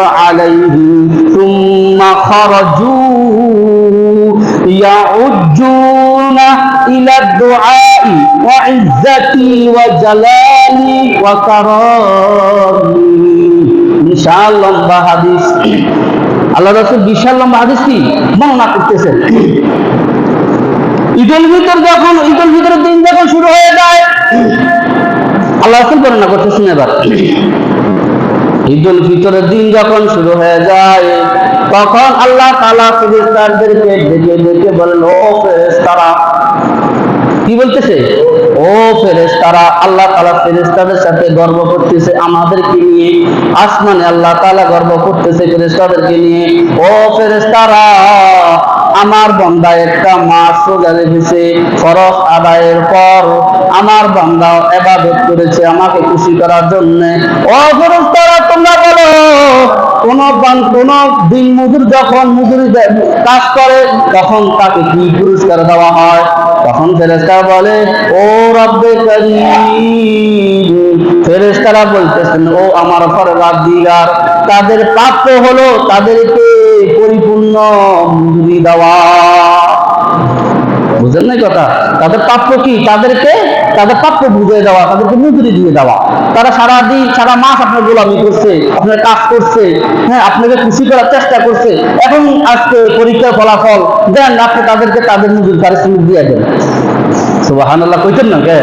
عليهم ثم خرجوا يعجون إلى الدعاء وعزتي وجلالي وكرامي বিশাল লম্বা হাদিস আল্লাহ রাসূল বিশাল লম্বা হাদিস কি বর্ণনা করতেছেন ঈদুল ফিতর যখন ঈদুল ফিতরের দিন যখন শুরু হয়ে যায় আল্লাহ রাসূল বর্ণনা করতেছেন এবার ঈদুল ফিতরের দিন যখন শুরু হয়ে যায়, তখন আল্লাহ তালা ফেরেশতাদেরকে ডেকে ডেকে বলেন, ও ফেরেস্তারা কি বলতেছে? ও ফেরেস্তারা আল্লাহ তালা ফেরেস্তাদের সাথে গর্ব করতেছে আমাদেরকে নিয়ে। আসমানে আল্লাহ তালা গর্ব করতেছে ফেরেস্তাদেরকে নিয়ে। ও ফেরেশতারা আমার বান্দা একটা মাস রোজা রেখেছে ফরজ আদায়ের পর আমার বান্দা এবাদত করেছে আমাকে খুশি করার জন্য। ও ফেরেশতারা, তোমরা বলো, কোন কোন দিন মজুর যখন মজুরি কাজ করে, তখন তাকে কি পুরস্কার দেওয়া হয়? তখন ফেরেশতা বলে, ও রব্বে করিম। ফেরেশতারা বলতেছেন, ও আমার পরওয়ারদিগার তাদের প্রাপ্য হলো তাদেরকে পরিপূর্ণ মজুরি দেওয়া। বুঝেন নাই কথা? তাদের প্রাপ্য কি? তাদেরকে তাদের প্রাপ্য বুঝে দেওয়া, তাদেরকে মজুরি দিয়ে দেওয়া। তারা সারা দিন সারা মাস আপনার গোলামি করছে, আপনার কাজ করছে হ্যাঁ আপনাকে খুশি করার চেষ্টা করছে। এখন আজকে পরীক্ষার ফলাফল দেন, আপনি তাদেরকে তাদের মজুরি পারিশ্রমিক দিয়ে দেন। সুবহানাল্লাহ, কইতেন না কে?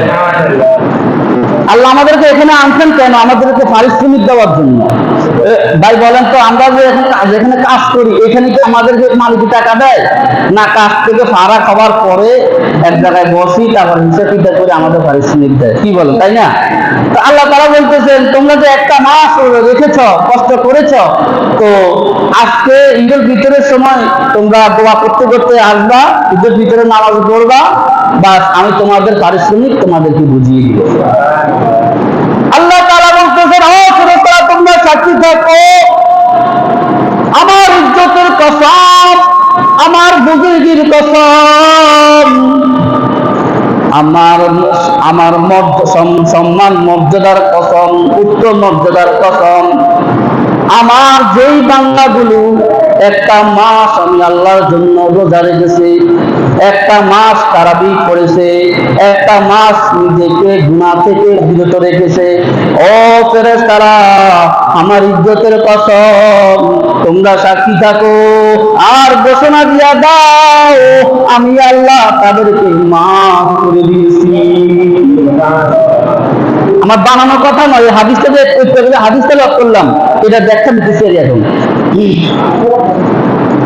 আল্লাহ আমাদেরকে এখানে আনছেন কেন? আমাদেরকে পারিশ্রমিক দেওয়ার জন্য। ভাই বলেন তো, আমরা যে যেখানে কাজ করি, এখানে কি আমাদেরকে মালিক টাকা দেয়? না, কাজ থেকে ফাড়া খাওয়ার পরে এক জায়গায় বসি, তারপর হিসাব কিতাব করে আমাদের পারিশ্রমিক দেয়। কি বলেন তাই না? তো আল্লাহ তারা বলতেছেন, তোমরা যে একটা মাস রেখেছ, কষ্ট করেছ, তো আজকে ঈদের ভিতরের সময় তোমরা দোয়া করতে করতে আসবা, ঈদের ভিতরে নামাজ পড়বা, বাস আমি তোমাদের পারিশ্রমিক তোমাদেরকে বুঝিয়ে দিব। আল্লাহ তারা বলতেছেন, ও শ্রোতারা তোমরা সাক্ষী থাকো। আমার ইজ্জতের কসম, আমার বুজুর্গির কসম আমার আমার সম্মান, মর্যাদার কসম উচ্চ মর্যাদার কসম। আমার যেই বাংলাগুলো, একটা মাস আমি আল্লাহর জন্য রোজা রেখেছি। একটা মাস তারাবি করেছে, একটা মাস নিজেকে গুণা থেকে বিরত রেখেছে। ও ফেরেস তারা আমার ইজ্জতের কসম, তোমরা সাক্ষী থাকো, আর ঘোষণা দিয়া দাও, আমি আল্লাহ তাদেরকে মাফ করে দিয়েছি। আমার বানানো কথা নয় হাদিসটা যে হাদিসটা লক করলাম, এটা ব্যাখ্যা দিতেছি এখন।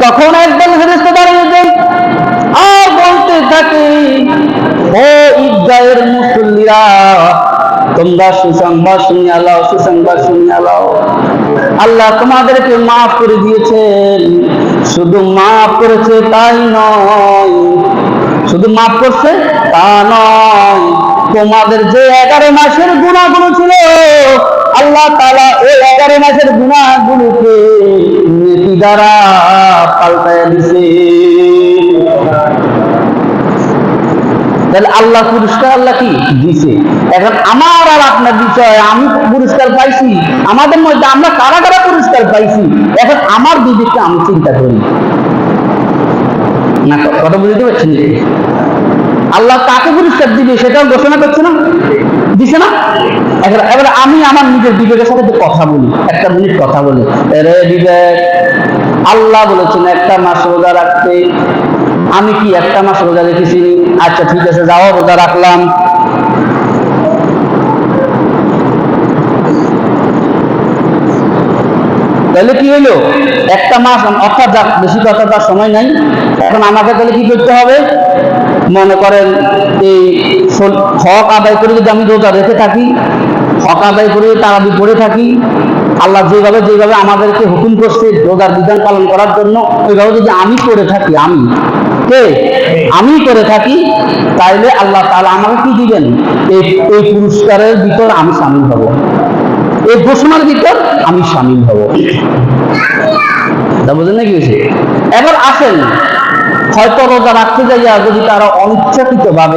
তখন একদল ঈদগাহের মুসল্লিরা, তোমরা সুসংবাদ শুনিয়া লাও সুসংবাদ শুনিয়া লাও আল্লাহ তোমাদেরকে মাফ করে দিয়েছেন। শুধু মাফ করেছে তাই নয়, শুধু মাফ করছে তা নয়, তোমাদের যে এগারো মাসের গুণাগুলো ছিল, আল্লাহ তাআলা ওই এগারো মাসের গুণাগুলোকে নেকি দ্বারা পাল্টায় দিছে। তাহলে আল্লাহ পুরস্কার আল্লাহ কি? দিছে। এখন আমার আর আপনার বিষয়, আমি পুরস্কার পাইছি। আমাদের মধ্যে আমরা কারা কারা পুরস্কার পাইছি? এখন আমার বিবেককে আমি চিন্তা করি। না, কথা বুঝতে পারছেন আল্লাহ কাকে পুরস্কার দিবে সেটাও ঘোষণা করছে না? দিছে না? এবার এবার আমি আমার নিজের বিবেকের সাথে কথা বলি। একটা মিনিট কথা বলি। রে বিবেক, আল্লাহ বলেছেন, একটা মাস রোজা রাখতে আমি কি একটা মাস রোজা রেখেছি? আচ্ছা ঠিক আছে, যাও, রোজা রাখলাম। তাহলে কি হইল? একটা মাস, অর্থাৎ যাক বেশি কথা তার সময় নাই। এখন আমাকে তাহলে কি করতে হবে? মনে করেন এই হক আদায় করে যদি আমি রোজা রেখে থাকি হক করে তারাবি পড়ে থাকি। আল্লাহ যেভাবে যেভাবে আমাদেরকে হুকুম করছে, রোজার বিধান পালন করার জন্য, ওইভাবে যদি আমি করে থাকি, আমি কে? আমি করে থাকি, তাইলে আল্লাহ তাআলা আমাকে কি দিবেন? এই এই পুরস্কারের ভিতর আমি সামিল হব। এই ঘোষণার ভিতর আমি সামিল হব। বুঝলেন না কি হয়েছে এবার আসেন, হয়তো রোজা রাখতে যাইয়া যদি তারা অনিচ্ছাকৃত ভাবে